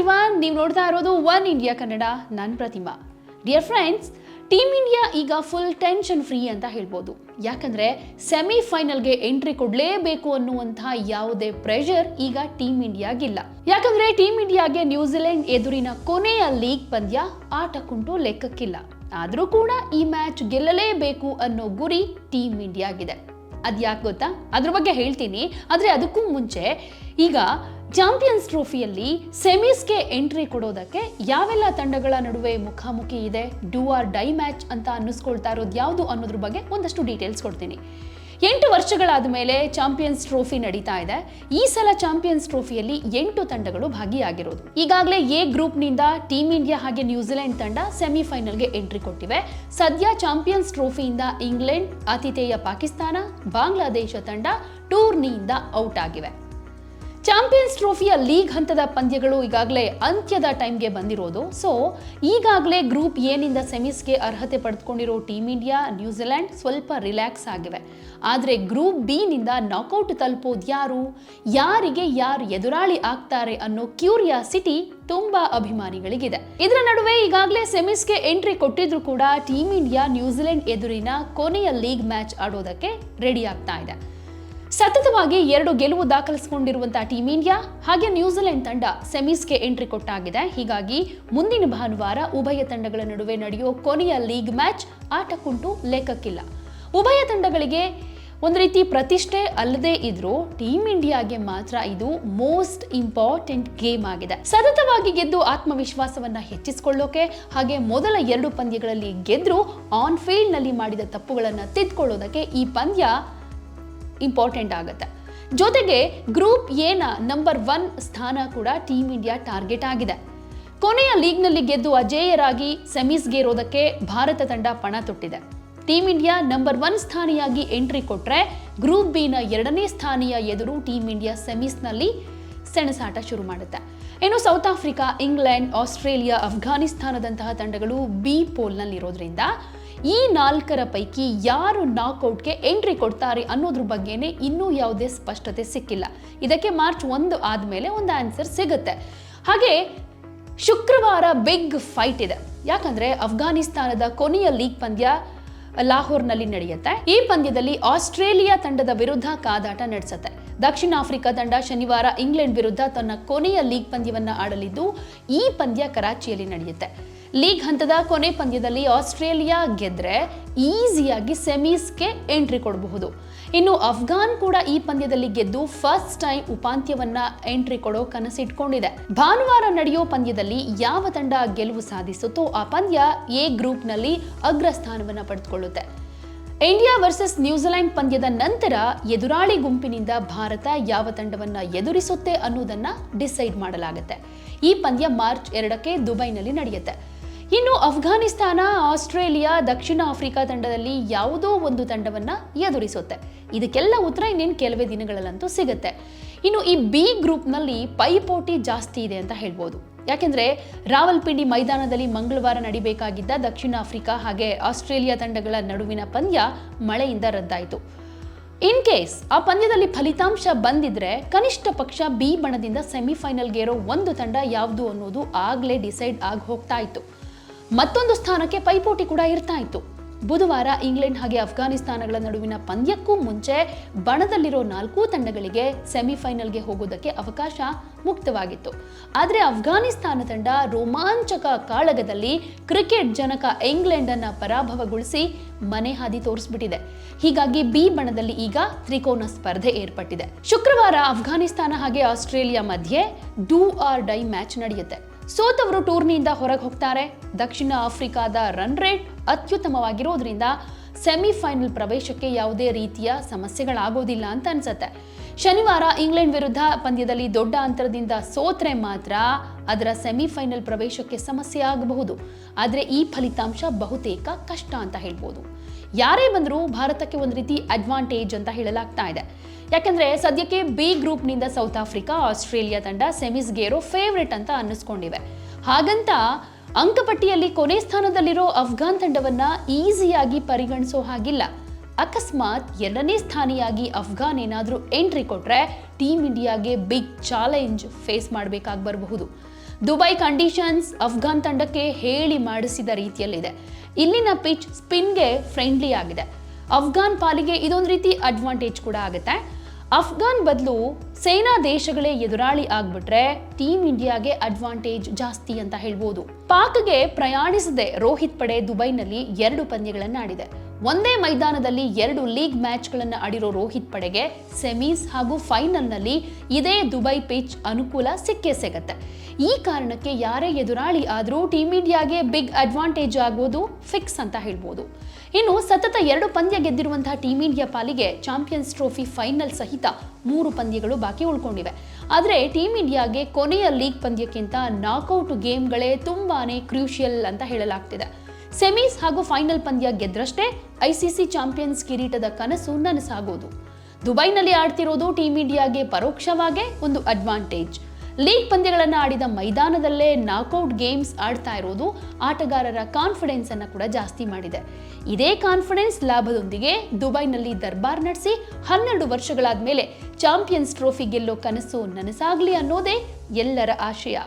Everyone ನೀವು ನೋಡ್ತಾ ಇರೋದು ಒನ್ ಇಂಡಿಯಾ ಕನ್ನಡ ನನ್ನ Pratima. Dear friends team India ಈಗ ಫುಲ್ ಟೆನ್ಷನ್ ಫ್ರೀ ಅಂತ ಹೇಳ್ಬೋದು. ಯಾಕಂದ್ರೆ ಸೆಮಿಫೈನಲ್ಗೆ ಎಂಟ್ರಿ ಕೊಡಲೇಬೇಕು ಅನ್ನುವಂಥ ಯಾವುದೇ ಪ್ರೆಷರ್ ಈಗ ಟೀಮ್ ಇಂಡಿಯಾಗಿಲ್ಲ ಯಾಕಂದ್ರೆ ಟೀಮ್ ಇಂಡಿಯಾಗೆ ನ್ಯೂಜಿಲೆಂಡ್ ಎದುರಿನ ಕೊನೆಯ ಲೀಗ್ ಪಂದ್ಯ ಆಟಕ್ಕುಂಟು ಲೆಕ್ಕಕ್ಕಿಲ್ಲ. ಆದರೂ ಕೂಡ ಈ ಮ್ಯಾಚ್ ಗೆಲ್ಲಲೇಬೇಕು ಅನ್ನೋ ಗುರಿ ಟೀಮ್ ಇಂಡಿಯಾಗಿದೆ ಅದ್ಯಾಕೆ ಗೊತ್ತಾ? ಅದ್ರ ಬಗ್ಗೆ ಹೇಳ್ತೀನಿ. ಆದರೆ ಅದಕ್ಕೂ ಮುಂಚೆ ಈಗ ಚಾಂಪಿಯನ್ಸ್ ಟ್ರೋಫಿಯಲ್ಲಿ ಸೆಮೀಸ್ಗೆ ಎಂಟ್ರಿ ಕೊಡೋದಕ್ಕೆ ಯಾವೆಲ್ಲ ತಂಡಗಳ ನಡುವೆ ಮುಖಾಮುಖಿ ಇದೆ? ಡೂ ಆರ್ ಡೈ ಮ್ಯಾಚ್ ಅಂತ ಅನ್ನಿಸ್ಕೊಳ್ತಾ ಇರೋದು ಯಾವುದು ಅನ್ನೋದ್ರ ಬಗ್ಗೆ ಒಂದಷ್ಟು ಡೀಟೇಲ್ಸ್ ಕೊಡ್ತೀನಿ. ಎಂಟು ವರ್ಷಗಳಾದ ಮೇಲೆ ಚಾಂಪಿಯನ್ಸ್ ಟ್ರೋಫಿ ನಡೀತಾ ಇದೆ. ಈ ಸಲ ಚಾಂಪಿಯನ್ಸ್ ಟ್ರೋಫಿಯಲ್ಲಿ ಎಂಟು ತಂಡಗಳು ಭಾಗಿಯಾಗಿರೋದು. ಈಗಾಗಲೇ ಎ ಗ್ರೂಪ್ನಿಂದ ಟೀಮ್ ಇಂಡಿಯಾ ಹಾಗೆ ನ್ಯೂಜಿಲೆಂಡ್ ತಂಡ ಸೆಮಿಫೈನಲ್ಗೆ ಎಂಟ್ರಿ ಕೊಟ್ಟಿವೆ. ಸದ್ಯ ಚಾಂಪಿಯನ್ಸ್ ಟ್ರೋಫಿಯಿಂದ ಇಂಗ್ಲೆಂಡ್, ಆತಿಥೇಯ ಪಾಕಿಸ್ತಾನ, ಬಾಂಗ್ಲಾದೇಶ ತಂಡ ಟೂರ್ನಿಯಿಂದ ಔಟ್ ಆಗಿವೆ. ಚಾಂಪಿಯನ್ಸ್ ಟ್ರೋಫಿಯ ಲೀಗ್ ಹಂತದ ಪಂದ್ಯಗಳು ಈಗಾಗಲೇ ಅಂತ್ಯದ ಟೈಮ್ಗೆ ಬಂದಿರೋದು. ಸೊ ಈಗಾಗಲೇ ಗ್ರೂಪ್ ಎನಿಂದ ಸೆಮೀಸ್ಗೆ ಅರ್ಹತೆ ಪಡೆದುಕೊಂಡಿರೋ ಟೀಮ್ ಇಂಡಿಯಾ, ನ್ಯೂಜಿಲೆಂಡ್ ಸ್ವಲ್ಪ ರಿಲ್ಯಾಕ್ಸ್ ಆಗಿವೆ. ಆದರೆ ಗ್ರೂಪ್ ಬಿನಿಂದ ನಾಕೌಟ್ ತಲುಪೋದು ಯಾರು? ಯಾರಿಗೆ ಯಾರು ಎದುರಾಳಿ ಆಗ್ತಾರೆ ಅನ್ನೋ ಕ್ಯೂರಿಯಾಸಿಟಿ ತುಂಬಾ ಅಭಿಮಾನಿಗಳಿಗಿದೆ. ಇದರ ನಡುವೆ ಈಗಾಗಲೇ ಸೆಮೀಸ್ಗೆ ಎಂಟ್ರಿ ಕೊಟ್ಟಿದ್ರು ಕೂಡ ಟೀಮ್ ಇಂಡಿಯಾ, ನ್ಯೂಜಿಲೆಂಡ್ ಎದುರಿನ ಕೊನೆಯ ಲೀಗ್ ಮ್ಯಾಚ್ ಆಡೋದಕ್ಕೆ ರೆಡಿ ಆಗ್ತಾ ಇದೆ. ಸತತವಾಗಿ ಎರಡು ಗೆಲುವು ದಾಖಲಿಸಿಕೊಂಡಿರುವಂತಹ ಟೀಂ ಇಂಡಿಯಾ ಹಾಗೆ ನ್ಯೂಜಿಲೆಂಡ್ ತಂಡ ಸೆಮೀಸ್ಗೆ ಎಂಟ್ರಿ ಕೊಟ್ಟಾಗಿದೆ. ಹೀಗಾಗಿ ಮುಂದಿನ ಭಾನುವಾರ ಉಭಯ ತಂಡಗಳ ನಡುವೆ ನಡೆಯೋ ಕೊನೆಯ ಲೀಗ್ ಮ್ಯಾಚ್ ಆಟಕ್ಕುಂಟು ಲೆಕ್ಕಕ್ಕಿಲ್ಲ. ಉಭಯ ತಂಡಗಳಿಗೆ ಒಂದು ರೀತಿ ಪ್ರತಿಷ್ಠೆ ಅಲ್ಲದೆ ಇದ್ರೂ ಟೀಮ್ ಇಂಡಿಯಾಗೆ ಮಾತ್ರ ಇದು ಮೋಸ್ಟ್ ಇಂಪಾರ್ಟೆಂಟ್ ಗೇಮ್ ಆಗಿದೆ. ಸತತವಾಗಿ ಗೆದ್ದು ಆತ್ಮವಿಶ್ವಾಸವನ್ನ ಹೆಚ್ಚಿಸಿಕೊಳ್ಳೋಕೆ ಹಾಗೆ ಮೊದಲ ಎರಡು ಪಂದ್ಯಗಳಲ್ಲಿ ಗೆದ್ರು ಆನ್ ಫೀಲ್ಡ್ನಲ್ಲಿ ಮಾಡಿದ ತಪ್ಪುಗಳನ್ನು ತಿದ್ಕೊಳ್ಳೋದಕ್ಕೆ ಈ ಪಂದ್ಯ ಇಂಪಾರ್ಟೆಂಟ್ ಆಗುತ್ತೆ. ಜೊತೆಗೆ ಗ್ರೂಪ್ ಎನ ನಂಬರ್ ಒನ್ ಸ್ಥಾನ ಕೂಡ ಟೀಮ್ ಇಂಡಿಯಾ ಟಾರ್ಗೆಟ್ ಆಗಿದೆ. ಕೊನೆಯ ಲೀಗ್ನಲ್ಲಿ ಗೆದ್ದು ಅಜೇಯರಾಗಿ ಸೆಮೀಸ್ಗೆ ಇರೋದಕ್ಕೆ ಭಾರತ ತಂಡ ಪಣ ತೊಟ್ಟಿದೆ. ಟೀಮ್ ಇಂಡಿಯಾ ನಂಬರ್ ಒನ್ ಸ್ಥಾನಿಯಾಗಿ ಎಂಟ್ರಿ ಕೊಟ್ರೆ ಗ್ರೂಪ್ ಬಿನ ಎರಡನೇ ಸ್ಥಾನಿಯ ಎದುರು ಟೀಮ್ ಇಂಡಿಯಾ ಸೆಮೀಸ್ನಲ್ಲಿ ಸೆಣಸಾಟ ಶುರು ಮಾಡುತ್ತೆ. ಇನ್ನು ಸೌತ್ ಆಫ್ರಿಕಾ ಇಂಗ್ಲೆಂಡ್ ಆಸ್ಟ್ರೇಲಿಯಾ ಅಫ್ಘಾನಿಸ್ತಾನದಂತಹ ತಂಡಗಳು ಬಿ ಪೋಲ್ನಲ್ಲಿರೋದ್ರಿಂದ ಈ ನಾಲ್ಕರ ಪೈಕಿ ಯಾರು ನಾಕ್ಔಟ್ಗೆ ಎಂಟ್ರಿ ಕೊಡ್ತಾರೆ ಅನ್ನೋದ್ರ ಬಗ್ಗೆನೇ ಇನ್ನೂ ಯಾವುದೇ ಸ್ಪಷ್ಟತೆ ಸಿಕ್ಕಿಲ್ಲ. ಇದಕ್ಕೆ ಮಾರ್ಚ್ ಒಂದು ಆದಮೇಲೆ ಒಂದು ಆನ್ಸರ್ ಸಿಗುತ್ತೆ. ಹಾಗೆ ಶುಕ್ರವಾರ ಬಿಗ್ ಫೈಟ್ ಇದೆ. ಯಾಕಂದ್ರೆ ಅಫ್ಘಾನಿಸ್ತಾನದ ಕೊನೆಯ ಲೀಗ್ ಪಂದ್ಯ ಲಾಹೋರ್ನಲ್ಲಿ ನಡೆಯುತ್ತೆ. ಈ ಪಂದ್ಯದಲ್ಲಿ ಆಸ್ಟ್ರೇಲಿಯಾ ತಂಡದ ವಿರುದ್ಧ ಕಾದಾಟ ನಡೆಸುತ್ತೆ. ದಕ್ಷಿಣ ಆಫ್ರಿಕಾ ತಂಡ ಶನಿವಾರ ಇಂಗ್ಲೆಂಡ್ ವಿರುದ್ಧ ತನ್ನ ಕೊನೆಯ ಲೀಗ್ ಪಂದ್ಯವನ್ನು ಆಡಲಿದ್ದು, ಈ ಪಂದ್ಯ ಕರಾಚಿಯಲ್ಲಿ ನಡೆಯುತ್ತೆ. ಲೀಗ್ ಹಂತದ ಕೊನೆ ಪಂದ್ಯದಲ್ಲಿ ಆಸ್ಟ್ರೇಲಿಯಾ ಗೆದ್ರೆ ಈಸಿಯಾಗಿ ಸೆಮೀಸ್ಗೆ ಎಂಟ್ರಿ ಕೊಡಬಹುದು. ಇನ್ನು ಅಫ್ಘಾನ್ ಕೂಡ ಈ ಪಂದ್ಯದಲ್ಲಿ ಗೆದ್ದು ಫಸ್ಟ್ ಟೈಮ್ ಉಪಾಂತ್ಯವನ್ನ ಎಂಟ್ರಿ ಕೊಡೋ ಕನಸಿಟ್ಕೊಂಡಿದೆ. ಭಾನುವಾರ ನಡೆಯೋ ಪಂದ್ಯದಲ್ಲಿ ಯಾವ ತಂಡ ಗೆಲುವು ಸಾಧಿಸುತ್ತೋ ಆ ಪಂದ್ಯ ಎ ಗ್ರೂಪ್ನಲ್ಲಿ ಅಗ್ರಸ್ಥಾನವನ್ನ ಪಡೆದುಕೊಳ್ಳುತ್ತೆ. ಇಂಡಿಯಾ ವರ್ಸಸ್ ನ್ಯೂಜಿಲೆಂಡ್ ಪಂದ್ಯದ ನಂತರ ಎದುರಾಳಿ ಗುಂಪಿನಿಂದ ಭಾರತ ಯಾವ ತಂಡವನ್ನ ಎದುರಿಸುತ್ತೆ ಅನ್ನೋದನ್ನ ಡಿಸೈಡ್ ಮಾಡಲಾಗುತ್ತೆ. ಈ ಪಂದ್ಯ ಮಾರ್ಚ್ ಎರಡಕ್ಕೆ ದುಬೈನಲ್ಲಿ ನಡೆಯುತ್ತೆ. ಇನ್ನು ಅಫ್ಘಾನಿಸ್ತಾನ ಆಸ್ಟ್ರೇಲಿಯಾ, ದಕ್ಷಿಣ ಆಫ್ರಿಕಾ ತಂಡದಲ್ಲಿ ಯಾವುದೋ ಒಂದು ತಂಡವನ್ನ ಎದುರಿಸುತ್ತೆ. ಇದಕ್ಕೆಲ್ಲ ಉತ್ತರ ಇನ್ನೇನು ಕೆಲವೇ ದಿನಗಳಲ್ಲಂತೂ ಸಿಗುತ್ತೆ. ಇನ್ನು ಈ ಬಿ ಗ್ರೂಪ್ನಲ್ಲಿ ಪೈಪೋಟಿ ಜಾಸ್ತಿ ಇದೆ ಅಂತ ಹೇಳ್ಬೋದು. ಯಾಕೆಂದ್ರೆ ರಾವಲ್ಪಿಂಡಿ ಮೈದಾನದಲ್ಲಿ ಮಂಗಳವಾರ ನಡಿಬೇಕಾಗಿದ್ದ ದಕ್ಷಿಣ ಆಫ್ರಿಕಾ ಹಾಗೆ ಆಸ್ಟ್ರೇಲಿಯಾ ತಂಡಗಳ ನಡುವಿನ ಪಂದ್ಯ ಮಳೆಯಿಂದ ರದ್ದಾಯಿತು. ಇನ್ ಕೇಸ್ ಆ ಪಂದ್ಯದಲ್ಲಿ ಫಲಿತಾಂಶ ಬಂದಿದ್ರೆ ಕನಿಷ್ಠ ಪಕ್ಷ ಬಿ ಬಣದಿಂದ ಸೆಮಿಫೈನಲ್ಗೇರೋ ಒಂದು ತಂಡ ಯಾವುದು ಅನ್ನೋದು ಆಗಲೇ ಡಿಸೈಡ್ ಆಗಿ ಹೋಗ್ತಾ ಇತ್ತು. ಮತ್ತೊಂದು ಸ್ಥಾನಕ್ಕೆ ಪೈಪೋಟಿ ಕೂಡ ಇರ್ತಾ ಇತ್ತು. ಬುಧವಾರ ಇಂಗ್ಲೆಂಡ್ ಹಾಗೆ ಅಫ್ಘಾನಿಸ್ತಾನಗಳ ನಡುವಿನ ಪಂದ್ಯಕ್ಕೂ ಮುಂಚೆ ಬಣದಲ್ಲಿರೋ ನಾಲ್ಕೂ ತಂಡಗಳಿಗೆ ಸೆಮಿಫೈನಲ್ಗೆ ಹೋಗೋದಕ್ಕೆ ಅವಕಾಶ ಮುಕ್ತವಾಗಿತ್ತು. ಆದರೆ ಅಫ್ಘಾನಿಸ್ತಾನ ತಂಡ ರೋಮಾಂಚಕ ಕಾಳಗದಲ್ಲಿ ಕ್ರಿಕೆಟ್ ಜನಕ ಇಂಗ್ಲೆಂಡ್ ಅನ್ನ ಪರಾಭವಗೊಳಿಸಿ ಮನೆ ಹಾದಿ ತೋರಿಸ್ಬಿಟ್ಟಿದೆ. ಹೀಗಾಗಿ ಬಿ ಬಣದಲ್ಲಿ ಈಗ ತ್ರಿಕೋನ ಸ್ಪರ್ಧೆ ಏರ್ಪಟ್ಟಿದೆ. ಶುಕ್ರವಾರ ಅಫ್ಘಾನಿಸ್ತಾನ ಹಾಗೆ ಆಸ್ಟ್ರೇಲಿಯಾ ಮಧ್ಯೆ ಡೂ ಆರ್ ಡೈ ಮ್ಯಾಚ್ ನಡೆಯುತ್ತೆ. ಸೋತವರು ಟೂರ್ನಿಯಿಂದ ಹೊರಗೆ ಹೋಗ್ತಾರೆ. ದಕ್ಷಿಣ ಆಫ್ರಿಕಾದ ರನ್ ರೇಟ್ ಅತ್ಯುತ್ತಮವಾಗಿರೋದ್ರಿಂದ ಸೆಮಿಫೈನಲ್ ಪ್ರವೇಶಕ್ಕೆ ಯಾವುದೇ ರೀತಿಯ ಸಮಸ್ಯೆಗಳಾಗೋದಿಲ್ಲ ಅಂತ ಅನ್ಸುತ್ತೆ. ಶನಿವಾರ ಇಂಗ್ಲೆಂಡ್ ವಿರುದ್ಧ ಪಂದ್ಯದಲ್ಲಿ ದೊಡ್ಡ ಅಂತರದಿಂದ ಸೋತ್ರೆ ಮಾತ್ರ ಅದರ ಸೆಮಿಫೈನಲ್ ಪ್ರವೇಶಕ್ಕೆ ಸಮಸ್ಯೆ ಆಗಬಹುದು. ಆದರೆ ಈ ಫಲಿತಾಂಶ ಬಹುತೇಕ ಕಷ್ಟ ಅಂತ ಹೇಳ್ಬೋದು. ಯಾರೇ ಬಂದರೂ ಭಾರತಕ್ಕೆ ಒಂದು ರೀತಿ ಅಡ್ವಾಂಟೇಜ್ ಅಂತ ಹೇಳಲಾಗ್ತಾ ಇದೆ. ಯಾಕಂದ್ರೆ ಸದ್ಯಕ್ಕೆ ಬಿ ಗ್ರೂಪ್ನಿಂದ ಸೌತ್ ಆಫ್ರಿಕಾ ಆಸ್ಟ್ರೇಲಿಯಾ ತಂಡ ಸೆಮಿಸ್ಗೇರೋ ಫೇವ್ರೆಟ್ ಅಂತ ಅನ್ನಿಸ್ಕೊಂಡಿವೆ. ಹಾಗಂತ ಅಂಕಪಟ್ಟಿಯಲ್ಲಿ ಕೊನೆ ಸ್ಥಾನದಲ್ಲಿರೋ ಅಫ್ಘಾನ್ ತಂಡವನ್ನ ಈಸಿಯಾಗಿ ಪರಿಗಣಿಸೋ ಹಾಗಿಲ್ಲ. ಅಕಸ್ಮಾತ್ ಎರಡನೇ ಸ್ಥಾನಿಯಾಗಿ ಅಫ್ಘಾನ್ ಏನಾದರೂ ಎಂಟ್ರಿ ಕೊಟ್ರೆ ಟೀಮ್ ಇಂಡಿಯಾಗೆ ಬಿಗ್ ಚಾಲೆಂಜ್ ಫೇಸ್ ಮಾಡಬೇಕಾಗಿ ಬರಬಹುದು. ದುಬೈ ಕಂಡೀಷನ್ಸ್ ಅಫ್ಘಾನ್ ತಂಡಕ್ಕೆ ಹೇಳಿ ಮಾಡಿಸಿದ ರೀತಿಯಲ್ಲಿದೆ. ಇಲ್ಲಿನ ಪಿಚ್ ಸ್ಪಿನ್ಗೆ ಫ್ರೆಂಡ್ಲಿ ಆಗಿದೆ. ಅಫ್ಘಾನ್ ಪಾಲಿಗೆ ಇದೊಂದು ರೀತಿ ಅಡ್ವಾಂಟೇಜ್ ಕೂಡ ಆಗುತ್ತೆ. ಅಫ್ಘಾನ್ ಬದಲು ಸೇನಾ ದೇಶಗಳೇ ಎದುರಾಳಿ ಆಗ್ಬಿಟ್ರೆ ಟೀಮ್ ಇಂಡಿಯಾಗೆ ಅಡ್ವಾಂಟೇಜ್ ಜಾಸ್ತಿ ಅಂತ ಹೇಳ್ಬೋದು. ಪಾಕ್ಗೆ ಪ್ರಯಾಣಿಸದೆ ರೋಹಿತ್ ಪಡೆ ದುಬೈನಲ್ಲಿ ಎರಡು ಪಂದ್ಯಗಳನ್ನು ಆಡಿದೆ ಒಂದೇ ಮೈದಾನದಲ್ಲಿ ಎರಡು ಲೀಗ್ ಮ್ಯಾಚ್ಗಳನ್ನು ಆಡಿರೋ ರೋಹಿತ್ ಪಡೆಗೆ ಸೆಮೀಸ್ ಹಾಗೂ ಫೈನಲ್ನಲ್ಲಿ ಇದೇ ದುಬೈ ಪಿಚ್ ಅನುಕೂಲ ಸಿಕ್ಕೇ ಸಿಗತ್ತೆ. ಈ ಕಾರಣಕ್ಕೆ ಯಾರೇ ಎದುರಾಳಿ ಆದರೂ ಟೀಮ್ ಇಂಡಿಯಾಗೆ ಬಿಗ್ ಅಡ್ವಾಂಟೇಜ್ ಆಗೋದು ಫಿಕ್ಸ್ ಅಂತ ಹೇಳ್ಬೋದು. ಇನ್ನು ಸತತ ಎರಡು ಪಂದ್ಯ ಗೆದ್ದಿರುವಂತಹ ಟೀಮ್ ಇಂಡಿಯಾ ಪಾಲಿಗೆ ಚಾಂಪಿಯನ್ಸ್ ಟ್ರೋಫಿ ಫೈನಲ್ ಸಹಿತ ಮೂರು ಪಂದ್ಯಗಳು ಬಾಕಿ ಉಳ್ಕೊಂಡಿವೆ. ಆದರೆ ಟೀಮ್ ಇಂಡಿಯಾಗೆ ಕೊನೆಯ ಲೀಗ್ ಪಂದ್ಯಕ್ಕಿಂತ ನಾಕೌಟ್ ಗೇಮ್ಗಳೇ ತುಂಬಾನೇ ಕ್ರೂಷಿಯಲ್ ಅಂತ ಹೇಳಲಾಗ್ತಿದೆ. ಸೆಮೀಸ್ ಹಾಗೂ ಫೈನಲ್ ಪಂದ್ಯ ಗೆದ್ರಷ್ಟೇ ಐಸಿಸಿ ಚಾಂಪಿಯನ್ಸ್ ಕಿರೀಟದ ಕನಸು ನನಸಾಗೋದು. ದುಬೈನಲ್ಲಿ ಆಡ್ತಿರೋದು ಟೀಂ ಇಂಡಿಯಾಗೆ ಪರೋಕ್ಷವಾಗೇ ಒಂದು ಅಡ್ವಾಂಟೇಜ್. ಲೀಗ್ ಪಂದ್ಯಗಳನ್ನು ಆಡಿದ ಮೈದಾನದಲ್ಲೇ ನಾಕೌಟ್ ಗೇಮ್ಸ್ ಆಡ್ತಾ ಇರೋದು ಆಟಗಾರರ ಕಾನ್ಫಿಡೆನ್ಸ್ ಅನ್ನು ಕೂಡ ಜಾಸ್ತಿ ಮಾಡಿದೆ. ಇದೇ ಕಾನ್ಫಿಡೆನ್ಸ್ ಲಾಭದೊಂದಿಗೆ ದುಬೈನಲ್ಲಿ ದರ್ಬಾರ್ ನಡೆಸಿ ಹನ್ನೆರಡು ವರ್ಷಗಳಾದ ಮೇಲೆ ಚಾಂಪಿಯನ್ಸ್ ಟ್ರೋಫಿ ಗೆಲ್ಲೋ ಕನಸು ನನಸಾಗ್ಲಿ ಅನ್ನೋದೇ ಎಲ್ಲರ ಆಶಯ.